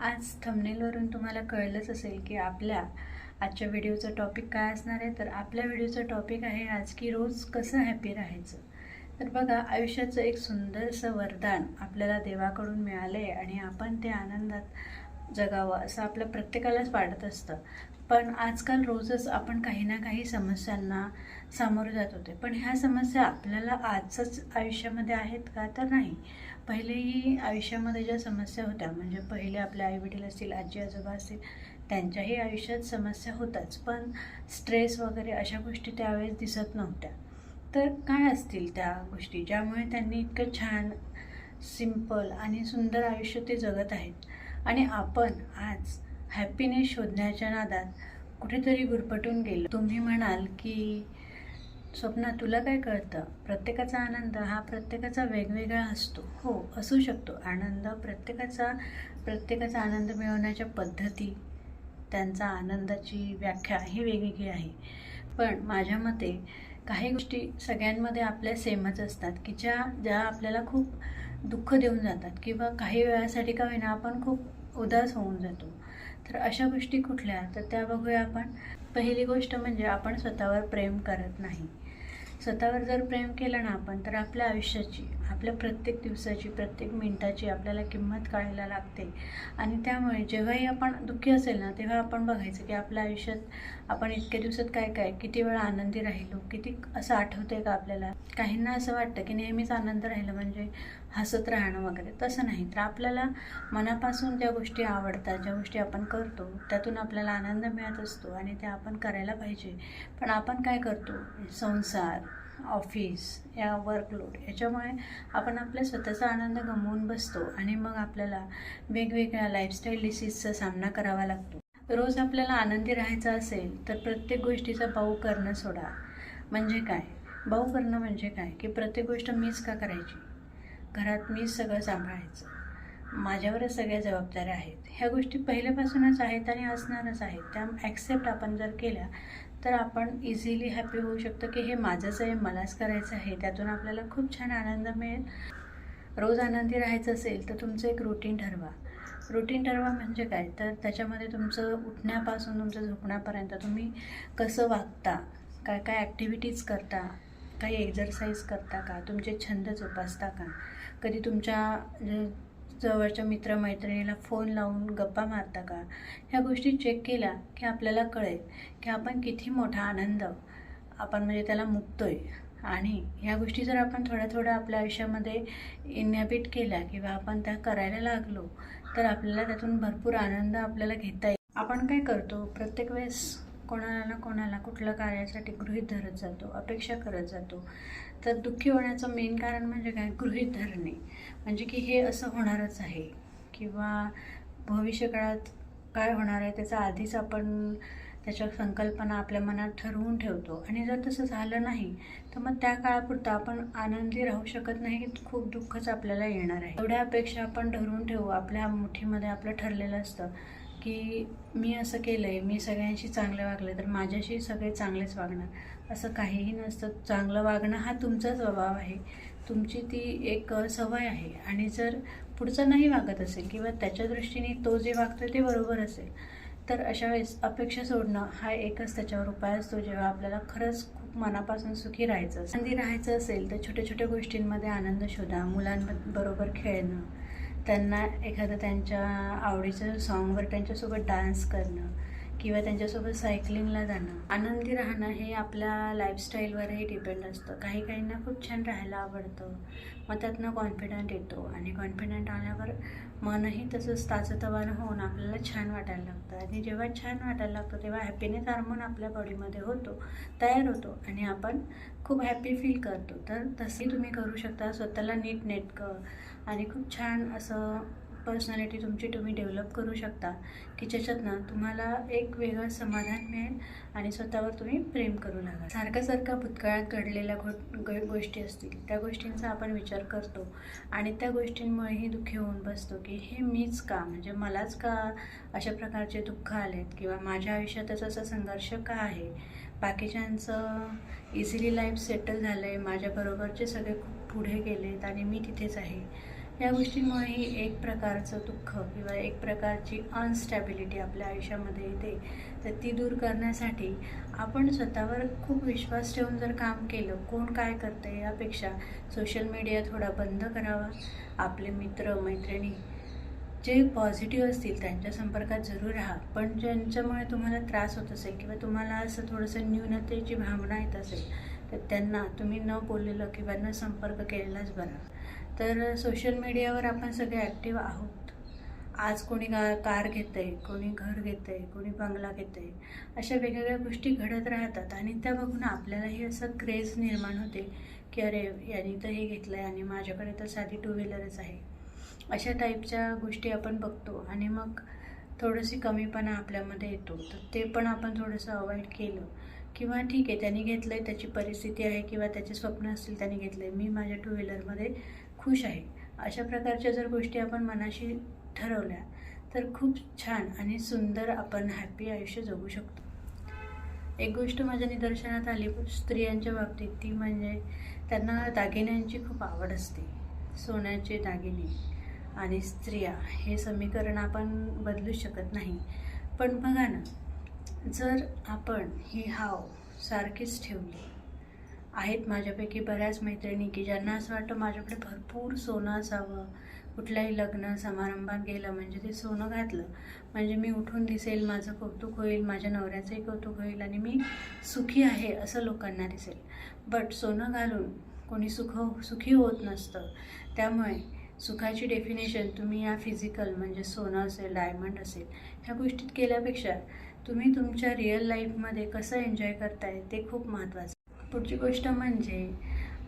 आज थंबनेलवरून तुम्हाला कळलंच असेल की आपल्या आजच्या व्हिडिओचं टॉपिक काय असणार आहे. तर आपल्या व्हिडिओचं टॉपिक आहे आज की रोज कसं हॅपी राहायचं. तर बघा आयुष्याचं एक सुंदरसं वरदान आपल्याला देवाकडून मिळालं आहे आणि आपण ते आनंदात जगावं असं आपल्या प्रत्येकालाच वाटत असतं. पण आजकाल रोजच आपण काही ना काही समस्यांना सामोरे जात होते. पण ह्या समस्या आपल्याला आजच आयुष्यामध्ये आहेत का तर नाही. पहिलेही आयुष्यामध्ये ज्या समस्या होत्या म्हणजे पहिले आपले आईवडील असतील आजी आजोबा असतील त्यांच्याही आयुष्यात समस्या होताच. पण स्ट्रेस वगैरे अशा गोष्टी त्यावेळेस दिसत नव्हत्या. तर काय असतील त्या गोष्टी ज्यामुळे त्यांनी इतकं छान सिंपल आणि सुंदर आयुष्य ते जगत आहेत? आणि आपण आज हॅपीनेस शोधण्याच्या नादात कुठेतरी गुरपटून गेलो. तुम्ही म्हणाल की स्वप्न तुला काय कळतं? प्रत्येकाचा आनंद हा प्रत्येकाचा वेगवेगळा असतो. हो असू शकतो. आनंद प्रत्येकाचा प्रत्येकाचा आनंद मिळवण्याच्या पद्धती त्यांचा आनंदाची व्याख्या ही वेगवेगळी आहे. पण माझ्या मते काही गोष्टी सगळ्यांमध्ये आपल्या सेमच असतात की ज्या ज्या आपल्याला खूप दुःख देऊन जातात किंवा काही वेळासाठी का होईना आपण खूप उदास होऊन जातो. तर अशा गोष्टी कुठल्या? तर त्या बघूया आपण. पहिली गोष्ट म्हणजे आपण स्वतःवर प्रेम करत नाही. स्वतःवर जर प्रेम केलं ना आपण तर आपल्या आयुष्याची आपल्या प्रत्येक दिवसाची प्रत्येक मिनिटाची आपल्याला किंमत कळायला लागते. आणि त्यामुळे जेव्हाही आपण दुःखी असेल ना तेव्हा आपण बघायचं की आपल्या आयुष्यात आपण इतक्या दिवसात काय काय किती वेळा आनंदी राहिलो किती असं आठवतं आहे का आपल्याला? काहींना असं वाटतं की नेहमीच आनंद राहिलं म्हणजे हसत राहणं वगैरे तसं नाही. तर आपल्याला मनापासून ज्या गोष्टी आवडतात ज्या गोष्टी आपण करतो त्यातून आपल्याला आनंद मिळत असतो आणि त्या आपण करायला पाहिजे. पण आपण काय करतो? संसार ऑफिस या वर्कलोड याच्यामुळे आपण आपल्या स्वतःचा आनंद गमवून बसतो आणि मग आपल्याला वेगवेगळ्या लाईफस्टाईल डिसीजचा सामना करावा लागतो. रोज आपल्याला आनंदी राहायचं असेल तर प्रत्येक गोष्टीचा भाऊ करणं सोडा. म्हणजे काय? भाऊ करणं म्हणजे काय? की प्रत्येक गोष्ट मीच का करायची? घरात मी सगळं सांभाळायचं. माझ्यावरच सगळ्या जबाबदाऱ्या आहेत. ह्या गोष्टी पहिल्यापासूनच आहेत आणि असणारच आहेत. त्या ॲक्सेप्ट आपण जर केल्या तर आपण इझिली हॅपी होऊ शकतो की हे माझंच आहे मलाच करायचं आहे. त्यातून आपल्याला खूप छान आनंद मिळेल. रोज आनंदी राहायचं असेल तर तुमचं एक रुटीन ठरवा. रुटीन ठरवा म्हणजे काय? तर त्याच्यामध्ये तुमचं उठण्यापासून तुमचं झोपण्यापर्यंत तुम्ही कसं वागता? काय काय ॲक्टिव्हिटीज करता? काही एक्झरसाईज करता का? तुमचे छंद जोपासता का? कधी तुमच्या जवळच्या मित्रमैत्रिणीला फोन लावून गप्पा मारता का? ह्या गोष्टी चेक केल्या की आपल्याला कळेल की आपण किती मोठा आनंद आपण म्हणजे त्याला मुक्तोय. आणि ह्या गोष्टी जर आपण थोड्या थोड्या आपल्या आयुष्यामध्ये इनॅबिट केल्या किंवा आपण त्या करायला लागलो तर आपल्याला त्यातून भरपूर आनंद आपल्याला घेता येईल. आपण काय करतो? प्रत्येक वेळेस कोणाला ना कोणाला कुठल्या कार्यासाठी गृहीत धरत जातो अपेक्षा करत जातो. तर दुःखी होण्याचं मेन कारण म्हणजे काय? गृहीत धरणे. म्हणजे की हे असं होणारच आहे. किंवा भविष्यकाळात काय होणार आहे त्याचा आधीच आपण त्याच्या संकल्पना आपल्या मनात ठरवून ठेवतो. आणि जर तसं झालं नाही तर मग त्या काळापुरतं आपण आनंदी राहू शकत नाही. खूप दुःखच आपल्याला येणार आहे. एवढ्या अपेक्षा आपण ठरवून ठेवू आपल्या मुठीमध्ये आपलं ठरलेलं असतं. की मी असं केलं आहे मी सगळ्यांशी चांगलं वागलं तर माझ्याशी सगळे चांगलेच वागणार. असं काहीही नसतं. चांगलं वागणं हा तुमचा स्वभाव आहे. तुमची ती एक सवय आहे. आणि जर पुढचा नाही वागत असेल किंवा त्याच्या दृष्टीने तो जे वागतो ते बरोबर असेल तर अशा वेळेस अपेक्षा सोडणं हा एकच त्याच्यावर उपाय असतो जेव्हा आपल्याला खरंच खूप मनापासून सुखी राहायचं आनंदी राहायचं असेल तर छोट्या छोट्या गोष्टींमध्ये आनंद शोधा मुलांबरोबर खेळणं त्यांना एखादं त्यांच्या आवडीचं सॉन्गवर त्यांच्यासोबत डान्स करणं. किंवा त्यांच्यासोबत सायकलिंगला जाणं. आनंदी राहणं हे आपल्या लाईफस्टाईलवरही डिपेंड असतं. काही काहींना खूप छान राहायला आवडतं. मग त्यातनं कॉन्फिडंट येतो. आणि कॉन्फिडंट आल्यावर मनही तसंच ताजंतवानं होऊन आपल्याला छान वाटायला लागतं. आणि जेव्हा छान वाटायला लागतं तेव्हा हॅपीनेस हार्मोन आपल्या बॉडीमध्ये होतो तयार होतो. आणि आपण खूप हॅपी फील करतो. तर तसंही तुम्ही करू शकता. स्वतःला नीट नेटकं. आणि खूप छान असं पर्सनॅलिटी तुमची तुम्ही डेव्हलप करू शकता. की ज्याच्यातनं तुम्हाला एक वेगळं समाधान मिळेल आणि स्वतःवर तुम्ही प्रेम करू लागाल. सारखं सारख्या भूतकाळात घडलेल्या घो गोष्टी असतील त्या गोष्टींचा आपण विचार करतो आणि त्या गोष्टींमुळेही दुःखी होऊन बसतो की हे मीच का? म्हणजे मलाच का अशा प्रकारचे दुःख आलेत? किंवा माझ्या आयुष्यातच असा संघर्ष का आहे? बाकीच्यांचं इझिली लाईफ सेटल झालं आहे माझ्याबरोबरचे सगळे खूप पुढे गेलेत आणि मी तिथेच आहे. या गोष्टींमुळेही एक प्रकारचं दुःख किंवा एक प्रकारची अनस्टॅबिलिटी आपल्या आयुष्यामध्ये येते. तर ती दूर करण्यासाठी आपण स्वतःवर खूप विश्वास ठेवून जर काम केलं कोण काय करतं यापेक्षा सोशल मीडिया थोडा बंद करावा. आपले मित्र मैत्रिणी जे पॉझिटिव्ह असतील त्यांच्या संपर्कात जरूर राहा. पण ज्यांच्यामुळे तुम्हाला त्रास होत असेल किंवा तुम्हाला असं थोडंसं न्यूनतेची भावना येत असेल तर त्यांना तुम्ही न बोललेलं किंवा न संपर्क केलेलाच बरा. तर सोशल मीडियावर आपण सगळे ॲक्टिव्ह आहोत. आज कोणी गा कार घेतं आहे कोणी घर घेतं आहे कोणी बंगला घेतं आहे अशा वेगवेगळ्या गोष्टी घडत राहतात आणि त्या बघून आपल्यालाही असं क्रेज निर्माण होते की अरे यांनी तर हे घेतलं आहे आणि माझ्याकडे तर साधी टू व्हीलरच आहे. अशा टाईपच्या गोष्टी आपण बघतो आणि मग थोडंशी कमीपणा आपल्यामध्ये येतो. तर ते पण आपण थोडंसं अवॉइड केलं किंवा ठीक आहे त्यांनी घेतलं आहे त्याची परिस्थिती आहे किंवा त्याचे स्वप्न असतील त्यांनी घेतलं आहे मी माझ्या टू व्हीलरमध्ये खुश आहे. अशा प्रकारच्या जर गोष्टी आपण मनाशी ठरवल्या तर खूप छान आणि सुंदर आपण हॅपी आयुष्य जगू शकतो. एक गोष्ट माझ्या निदर्शनात आली स्त्रियांच्या बाबतीत ती म्हणजे त्यांना दागिन्यांची खूप आवड असते. सोन्याचे दागिने आणि स्त्रिया हे समीकरण आपण बदलू शकत नाही. पण बघा ना जर आपण ही हाव सारखीच ठेवली आहेत माझ्यापैकी बऱ्याच मैत्रिणी की ज्यांना असं वाटतं माझ्याकडे भरपूर सोनं असावं. कुठल्याही लग्न समारंभात गेलं म्हणजे ते सोनं घातलं. म्हणजे मी उठून दिसेल माझं कौतुक होईल माझ्या नवऱ्याचंही कौतुक होईल आणि मी सुखी आहे असं लोकांना दिसेल. बट सोनं घालून कोणी सुख सुखी होत नसतं. त्यामुळे सुखाची डेफिनेशन तुम्ही या फिजिकल म्हणजे सोनं असेल डायमंड असेल ह्या गोष्टीत केल्यापेक्षा तुम्ही तुमच्या रिअल लाईफमध्ये कसं एन्जॉय करताय ते खूप महत्त्वाचं पुढची गोष्ट म्हणजे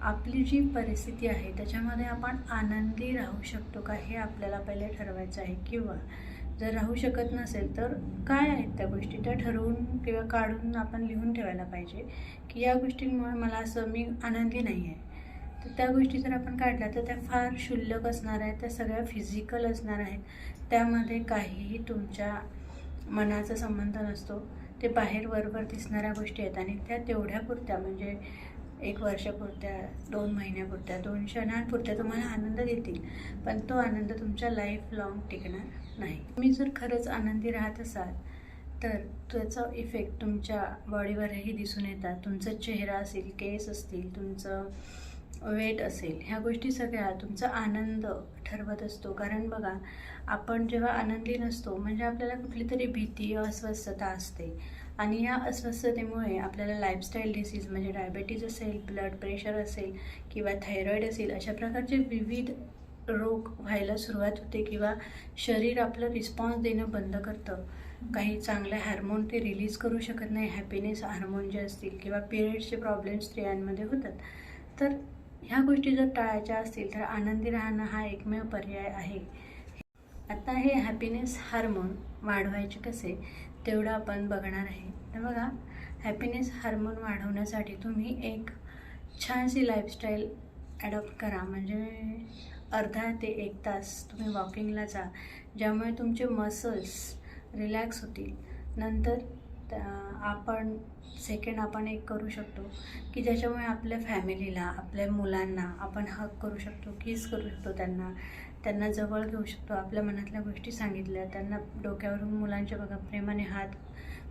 आपली जी परिस्थिती आहे त्याच्यामध्ये आपण आनंदी राहू शकतो का हे आपल्याला पहिले ठरवायचं आहे. किंवा जर राहू शकत नसेल तर काय आहेत त्या गोष्टी? त्या ठरवून किंवा काढून आपण लिहून ठेवायला पाहिजे. की या गोष्टींमुळे मला असं मी आनंदी नाही आहे. तर त्या गोष्टी जर आपण काढल्या तर त्या फार क्षुल्लक असणार आहेत त्या सगळ्या फिजिकल असणार आहेत. त्यामध्ये काहीही तुमच्या मनाचा संबंध नसतो. ते बाहेर वरवर दिसणाऱ्या गोष्टी आहेत. आणि त्या तेवढ्यापुरत्या म्हणजे एक वर्षापुरत्या दोन महिन्यापुरत्या दोन क्षणांपुरत्या तुम्हाला आनंद देतील. पण तो आनंद तुमच्या लाईफ लाँग टिकणार नाही. तुम्ही जर खरंच आनंदी राहत असाल तर त्याचा इफेक्ट तुमच्या बॉडीवरही दिसून येतात. तुमचा चेहरा असेल केस असतील तुमचं वेट असेल ह्या गोष्टी सगळ्या तुमचा आनंद ठरवत असतो. कारण बघा आपण जेव्हा आनंदी नसतो म्हणजे आपल्याला कुठली तरी भीती अस्वस्थता असते. आणि या अस्वस्थतेमुळे आपल्याला लाईफस्टाईल डिसीज म्हणजे डायबेटीज असेल ब्लड प्रेशर असेल किंवा थायरॉईड असेल अशा प्रकारचे विविध रोग व्हायला सुरुवात होते किंवा शरीर आपलं रिस्पॉन्स देणं बंद करतं. काही चांगले हार्मोन ते रिलीज करू शकत नाही. हॅपीनेस हार्मोन जे असतील किंवा पिरियड्सचे प्रॉब्लेम्स स्त्रियांमध्ये होतात. तर ह्या गोष्टी जर टाळायच्या असतील तर आनंदी राहणं हा एकमेव पर्याय आहे. आता हे हॅपीनेस हार्मोन वाढवायचे कसे तेवढं आपण बघणार आहे. तर बघा हॅपीनेस हार्मोन वाढवण्यासाठी तुम्ही एक छानशी लाईफस्टाईल ॲडॉप्ट करा. म्हणजे अर्धा ते एक तास तुम्ही वॉकिंगला जा ज्यामुळे तुमचे मसल्स रिलॅक्स होतील. नंतर आपण सेकंड आपण एक करू शकतो की ज्याच्यामुळे आपल्या फॅमिलीला आपल्या मुलांना आपण हक करू शकतो किस करू शकतो त्यांना. त्यांना जवळ घेऊ शकतो. आपल्या मनातल्या गोष्टी सांगितल्या. त्यांना डोक्यावरून मुलांच्या बघा प्रेमाने हात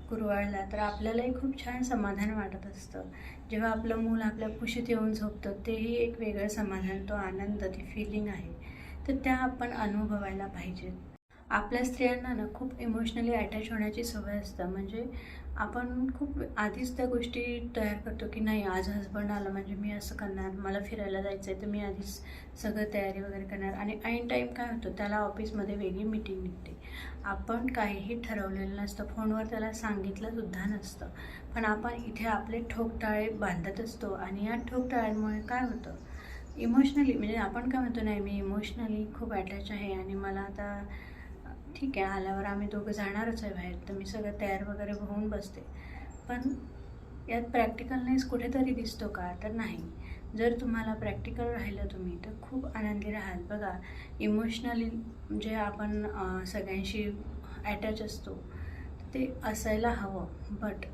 कुरवाळला तर आपल्यालाही खूप छान समाधान वाटत असतं. जेव्हा आपलं मूल आपल्या कुशीत येऊन झोपतं तेही एक वेगळं समाधान तो आनंद ती फिलिंग आहे. तर त्या आपण अनुभवायला पाहिजेत. आपल्या स्त्रियांना ना खूप इमोशनली अटॅच होण्याची सवय असतं. म्हणजे आपण खूप आधीच त्या गोष्टी तयार करतो की नाही आज हजबंड आला म्हणजे मी असं करणार मला फिरायला जायचं आहे तर मी आधीच सगळं तयारी वगैरे करणार. आणि ऐन टाईम काय होतं त्याला ऑफिसमध्ये वेगळी मीटिंग निघते. आपण काहीही ठरवलेलं नसतं फोनवर त्याला सांगितलंसुद्धा नसतं. पण आपण इथे आपले ठोकटाळे बांधत असतो आणि या ठोकटाळ्यांमुळे काय होतं? इमोशनली म्हणजे आपण काय म्हणतो नाही मी इमोशनली खूप अटॅच आहे आणि मला आता ठीक आहे आल्यावर आम्ही दोघं जाणारच आहे बाहेर. तर मी सगळं तयार वगैरे होऊन बसते. पण यात प्रॅक्टिकलनेस कुठेतरी दिसतो का? तर नाही. जर तुम्हाला प्रॅक्टिकल राहिलं तुम्ही तर खूप आनंदी राहाल. बघा इमोशनली जे आपण सगळ्यांशी ॲटॅच असतो ते असायला हवं. बट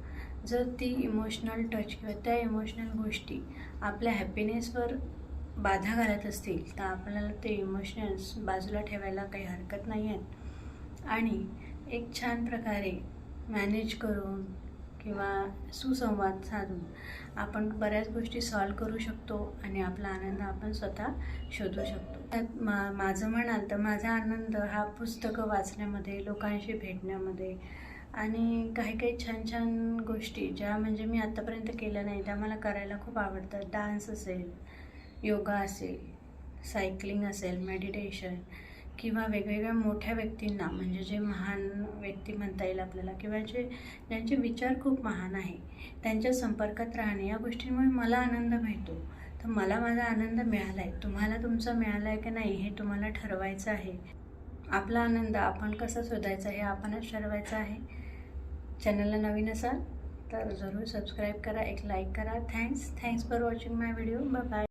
जर ती इमोशनल टच किंवा त्या इमोशनल गोष्टी आपल्या हॅपीनेसवर बाधा घालत असतील तर आपल्याला ते इमोशनल्स बाजूला ठेवायला काही हरकत नाही आहेत आणि एक छान प्रकारे मॅनेज करून किंवा सुसंवाद साधून आपण बऱ्याच गोष्टी सॉल्व करू शकतो आणि आपला आनंद आपण स्वतः शोधू शकतो. त्यात मा माझं म्हणाल तर माझा आनंद हा पुस्तकं वाचण्यामध्ये लोकांशी भेटण्यामध्ये आणि काही काही छान छान गोष्टी ज्या म्हणजे मी आत्तापर्यंत केल्या नाही त्या मला करायला खूप आवडतात. डान्स असेल योगा असेल सायकलिंग असेल मेडिटेशन किंवा वेगवेगळ्या मोठ्या व्यक्तींना म्हणजे जे महान व्यक्ती म्हणता येईल आपल्याला किंवा जे ज्यांचे विचार खूप महान आहे त्यांच्या संपर्कात राहणे या गोष्टींमुळे मला आनंद मिळतो. तर मला माझा आनंद मिळाला आहे तुम्हाला तुमचा मिळाला आहे की नाही हे तुम्हाला ठरवायचं आहे. आपला आनंद आपण कसा शोधायचा हे आपणच ठरवायचं आहे. चॅनलला नवीन असाल तर जरूर सबस्क्राईब करा एक लाईक करा. Thanks thanks for watching my video bye